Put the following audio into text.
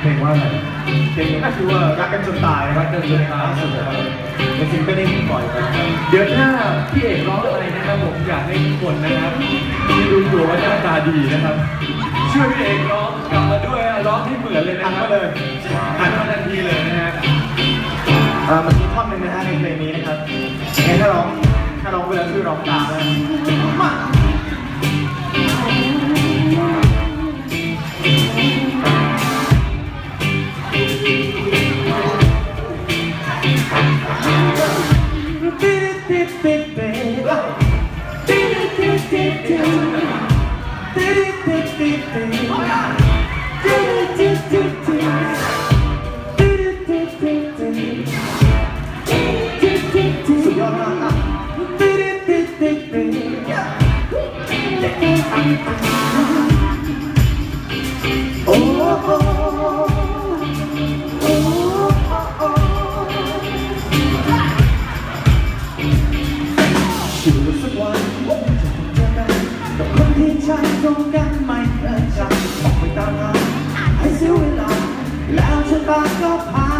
เพลงว่าอะไรเพลงนี้ก็คือว่ารักกันจนตายรักกันจนตายสุดครับเป็นซิงเกิลที่ปล่อยไปครับเดี๋ยวถ้าพี่เอกร้องอะไรนะครับผมอยากให้ทุกคนนะครับที่ดูอยู่ว่าหน้าตาดีนะครับช่วยพี่เอกร้องกลับมาด้วยอะร้องให้เหมือนเลยอันะนครัมาบเลยอ่านมาทันทีเลยนะฮะอ่ามันมีท่อนหนึ่งนะฮะในเพลงนี้นะครับงั้นถ้าร้องถ้าร้องไปแล้วคือร้องตามนะ มาสุดยอดมากอะโอ้ งกันไม่เคยจำออกไปตามหาให้เสียเวลาแล้วชะตาก็พา